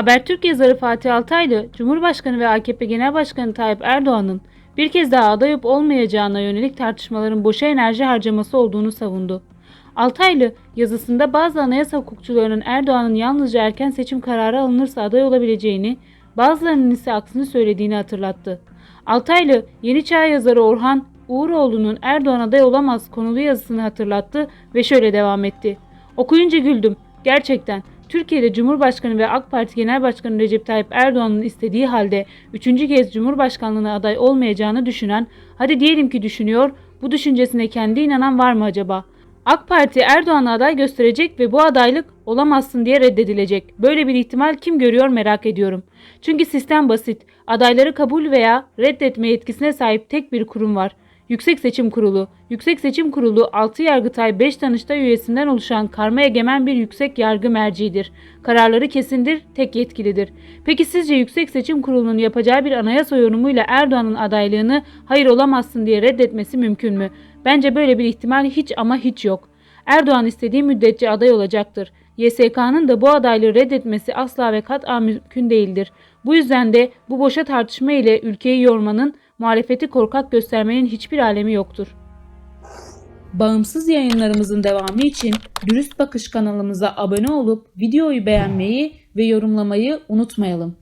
Habertürk yazarı Fatih Altaylı, Cumhurbaşkanı ve AKP Genel Başkanı Tayyip Erdoğan'ın bir kez daha aday olup olmayacağına yönelik tartışmaların boşa enerji harcaması olduğunu savundu. Altaylı yazısında bazı anayasa hukukçularının Erdoğan'ın yalnızca erken seçim kararı alınırsa aday olabileceğini, bazılarının ise aksini söylediğini hatırlattı. Altaylı, Yeni Çağ yazarı Orhan Uğuroğlu'nun Erdoğan aday olamaz konulu yazısını hatırlattı ve şöyle devam etti. Okuyunca güldüm. Gerçekten Türkiye'de Cumhurbaşkanı ve AK Parti Genel Başkanı Recep Tayyip Erdoğan'ın istediği halde üçüncü kez Cumhurbaşkanlığına aday olmayacağını düşünen, hadi diyelim ki düşünüyor, bu düşüncesine kendi inanan var mı acaba? AK Parti Erdoğan'a aday gösterecek ve bu adaylık olamazsın diye reddedilecek. Böyle bir ihtimal kim görüyor merak ediyorum. Çünkü sistem basit. Adayları kabul veya reddetme yetkisine sahip tek bir kurum var. Yüksek Seçim Kurulu. Yüksek Seçim Kurulu 6 Yargıtay 5 Danıştay üyesinden oluşan karma egemen bir yüksek yargı merciidir. Kararları kesindir, tek yetkilidir. Peki sizce Yüksek Seçim Kurulu'nun yapacağı bir anayasa yorumuyla Erdoğan'ın adaylığını hayır olamazsın diye reddetmesi mümkün mü? Bence böyle bir ihtimal hiç ama hiç yok. Erdoğan istediği müddetçe aday olacaktır. YSK'nın da bu adaylığı reddetmesi asla ve kat'a mümkün değildir. Bu yüzden de bu boşa tartışma ile ülkeyi yormanın, muhalefeti korkak göstermenin hiçbir alemi yoktur. Bağımsız yayınlarımızın devamı için Dürüst Bakış kanalımıza abone olup videoyu beğenmeyi ve yorumlamayı unutmayalım.